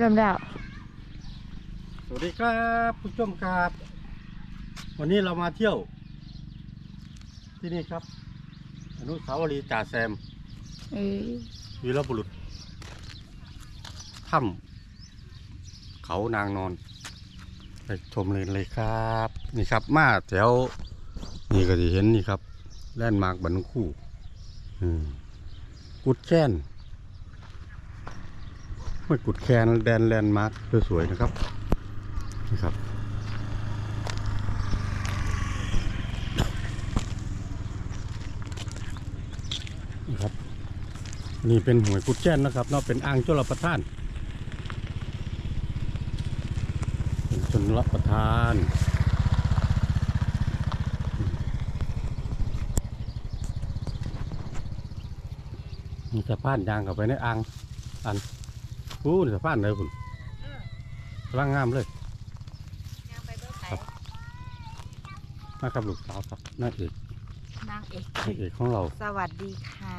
เริ่มแล้ว สวัสดีครับผู้ชมครับ วันนี้เรามาเที่ยว ที่นี่ครับ อนุสาวรีย์จ่าแซมเอ้ยวีรบุรุษถ้ำเขานางนอน ไปชมเลยเลยครับ นี่ครับมาแถวนี่ก็จะเห็นนี่ครับ แล่นด์มาร์กบันคู่อืมกุดแค้น ไม่กุดแคนแดนแลนด์มาร์กสวยๆนะครับนี่ครับ นี่ครับ นี่เป็นหวยกุดแจนนะครับเนาะเป็นอ่างชลประทานเป็นชนรับประทานมีสะพานยางเข้าไปในอ่างอัน อู้นี่สะพานเลยคุณร่างงามเลยครับมากับลูกสาวครับนางเอกนางเอกนางเอกของเรา สวัสดีค่ะ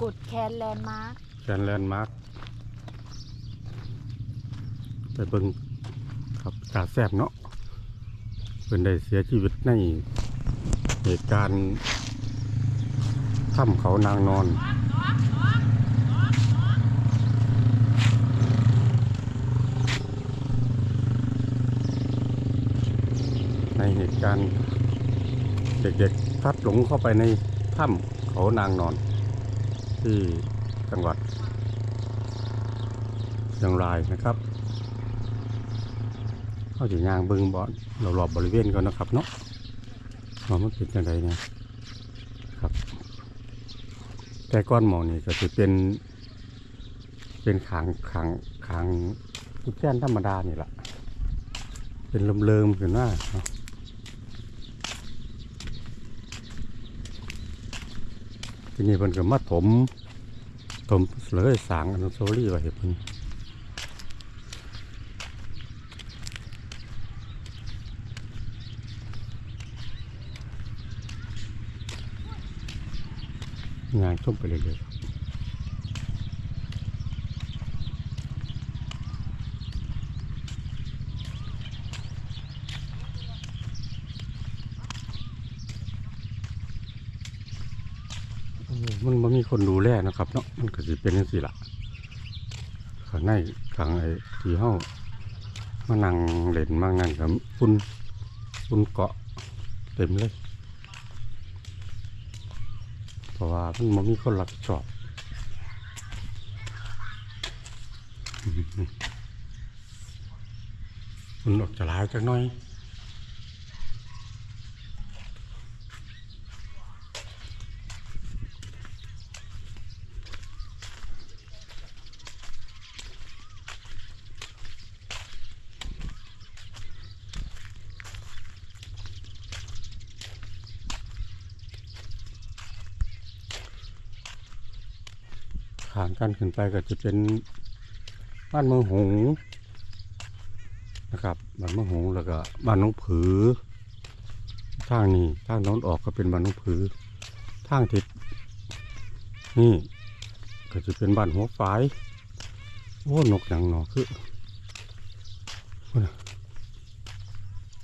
กุดแคนแลนด์มาร์คแกนแลนด์มาร์คไปเบิ่งครับตาแซบเนาะเป็นได้เสียชีวิตในเหตุการณ์ถ้ำเขานางนอน ในเห ตุการณ์เด็กๆพลัดหลงเข้าไปในถ้ำเขานางนอน ที่จังหวัดเชียงรายนะครับเข้าถึงยางบิงบอนเรารอบบริเวณก่อนนะครับเนาะว่ามันเป็นยังไงเนี่ยครับ แต่ก้อนหมองนี่ก็จะเป็น เป็นขางขางขางกุแจ้นธรรมดานี่แหละเป็นลมเลิมขึ้นว่าเนาะ ทีนี้มันก็มาถม ถมเลยสางอนุสาวรีย์ไว้เพิ่นงานชุ่มไปเรื่อยๆครับโอ้ มันมันมีคนดูแลนะครับเนาะมันก็สิเป็นจังซี่ล่ะข้างในข้างไอ้ที่เฮามานั่งเล่นมานั่งกับฝุ่นฝุ่นเกาะเต็มเลยเพราะว่ามันบ่มีคนรับผิดชอบอืมฝุ่นออกจะลายจักหน่อย ขางกันขึ้นไปก็จะเป็นบ้านเมืองหงนะครับบ้านเมืองหงแล้วก็บ้านน้องผือทางนี้ทางน้อนออกก็เป็นบ้านน้องผือทางทิศนี่ก็จะเป็นบ้านหัวฝายโอ้นกอย่างหนอคือน่ะ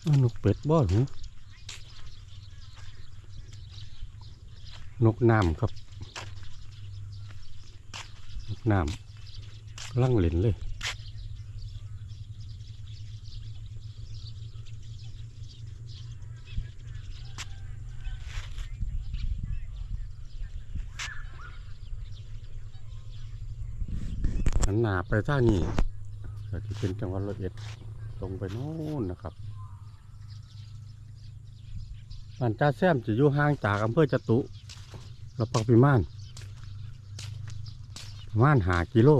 เอ้านกเป็ดบ่หรือนกน้ำครับ น้ำลังเล่นเลยหันหนาไปท่างนี้ก็จะเป็นจังหวัดร้อยเอ็ดตรงไปโน่นนะครับบ้านจ่าแซมจะอยู่ห่างจากอำเภอจตุและปักพิมาน ประมาณหากิโล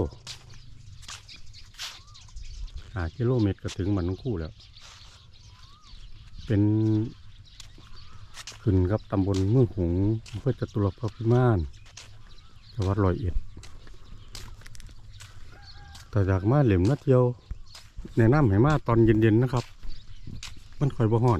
หากิโลเมตรก็ถึงมันทั้งคู่แล้ว เป็นขึ้นกับตำบลเมืองหงเพื่อจตุรพักพิมานจังหวัดร้อยเอ็ดแต่อยากมาเหลี่ยมนัดเดียวแนะนำให้มาตอนเย็นๆนะครับ มันค่อยบ่ฮ้อน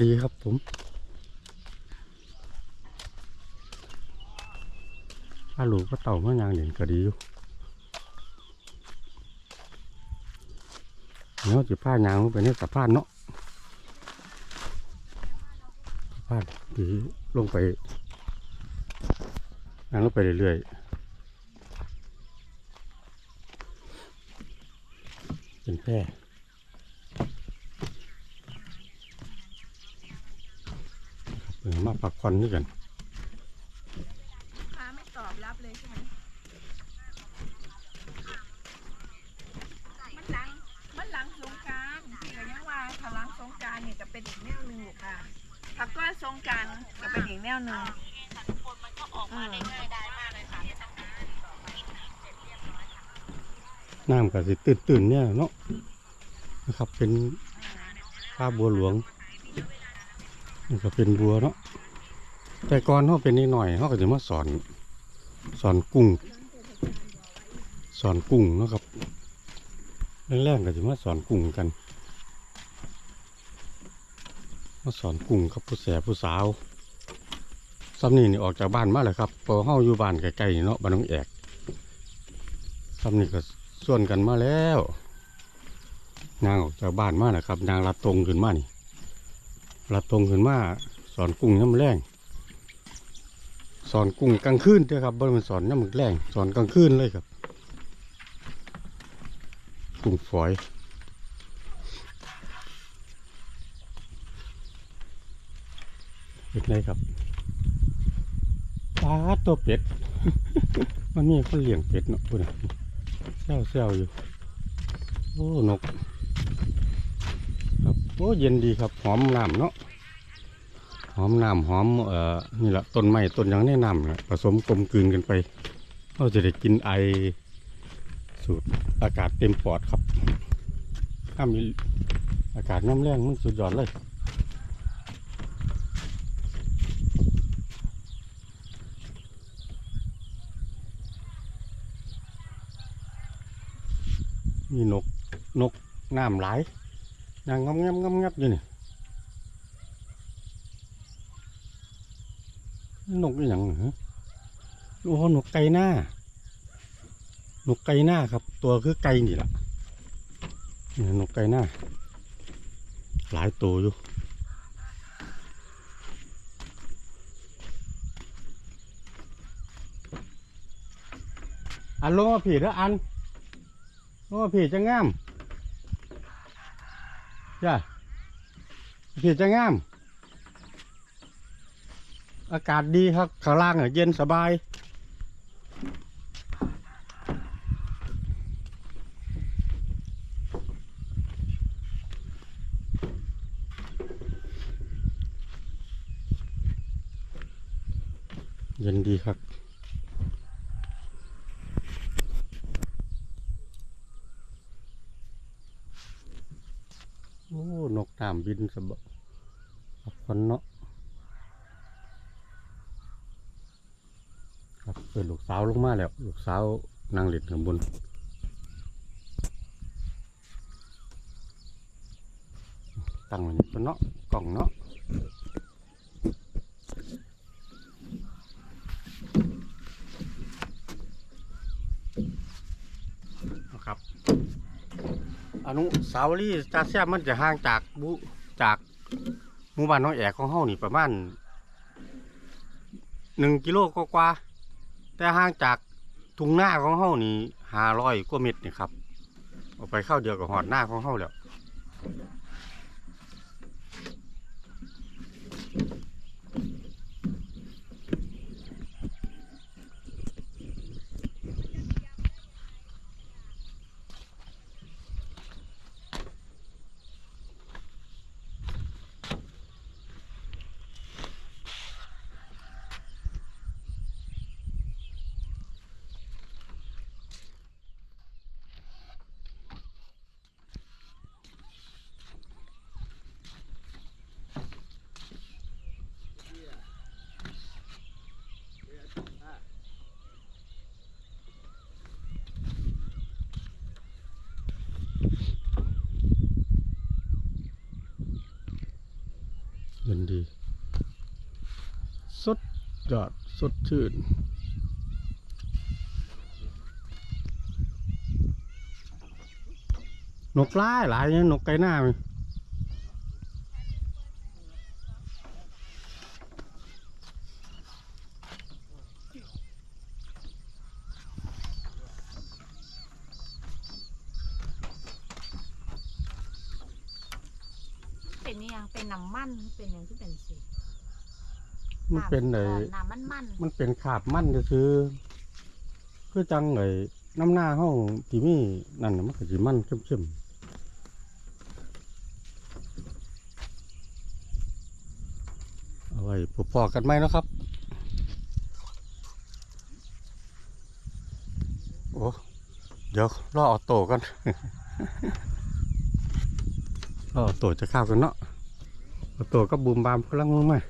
ดีครับผมถ้าลูกก็เต่ามายางเหรียญก็ดีอยู่เนาะจิผ้ายางไปในสะพานเนาะสะพานที่ลงไปยางลงไปเรื่อยๆเป็นแพร่ครับเออ มาพักผ่อนด้วยกันค้าไม่ตอบรับเลยใช่ไหมมันหลังมันหลังสงกรารที่ก็ยังว่าถ้าหลังสงกรารเนี่ยจะเป็นอีกแนวหนึ่งอยู่ค่ะถ้าก้อนสงกรารก็เป็นอีกแนวหนึ่งอืมน้ำก็สิตื่นตื่นๆเนี่ยเนาะนะครับเป็นผ้าบัวหลวงนี่ก็เป็นบัวเนาะ แต่ก่อนเขาเป็นนิดหน่อยเขาก็จะมาสอนสอนกุ้งสอนกุ้งนะครับแรกๆก็จะมาสอนกุ้งกัน มาสอนกุ้งกับผู้แสผู้สาวซ้ำนี่นี่ออกจากบ้านมาเลยครับเพอเฮาอยู่บ้านใกลๆเนาะบ้านน้องแอกซ้ำนี่ก็ส่วนกันมาแล้วนางออกจากบ้านมานะครับ นางลัดตรงขึ้นมานี่ลัดตรงขึ้นมาสอนกุ้งน้ำแรง สอนกุ้งกลางคืนด้อครับบ่แมันสอนน้ำหมึกแรงสอนกลางคืนเลยครับ กุ้งฝอยเป็นไรครับปลาตัวเป็ด มันมีคนเลี้ยงเป็ดเนาะพูดนเซลเซลอยู่ โอ้ นก ครับ โอ้ เย็นดีครับ หอมน้ำเนาะ หอมน้ำหอมเอ่อนี่แหละต้นไม้ต้นยังแนะนำนะผสมกลมกลืนกันไปเราจะได้กินไอสูดอากาศเต็มปอดครับ ถ้ามีอากาศน้ำแรงมันสุดยอดเลยมีนกนกน้ำไหลายนางงำงับงำงับอยู่นี่ นกอย่างเหรอโอ้โหนกไก่หน้านกไก่หน้าครับ ตัวคือไก่นี่แหละนี่นกไก่หน้า หลายตัวอยู่อันลงมาผีเด้ออันโอ้ผีจะงามจ้ะผีจะงาม อากาศดีครับข้างล่างอะเย็นสบาย เย็นดีครับโอ้ นกตามบินสบพักผ่อนเนาะครับ เปิดลูกสาวลงมาแล้ว ลูกสาวนางเล็ดข้างบนตั้งไว้นี่เพิ่นเนาะกล่องเนาะนะครับอนุสาวรีย์ตาเสียมันจะห่างจากบุจากหมู่บ้านน้องแอกของเฮานี่ประมาณหนึ่งกิโลกว่าๆ แต่ห่างจากทุ่งหน้าของเฮานี่ห้าร้อยกว่าเมตรนี่ครับออกไปเข้าเดียวกับหอดหน้าของเฮาแล้ว มันดี สดยอดสดชื่นนกไล่าหลายนกไก่หน้ามั้ ยังเป็นน้ำมันเป็นอย่างที่เป็นสิมันเป็นไอ้น้ำมันมันมันเป็นขาบมันจะซื้อๆคือจังไอ้น้ำหน้าห้องที่มีนั่นน่ะมันก็สิมันเข้มๆเอาไว้พอๆกันไหมเนาะครับ โอ้เดี๋ยวรอเอาโตกัน รอเอาโตจะเข้ากันเนาะ เอาโตก็บูมบามพลังมือไหมา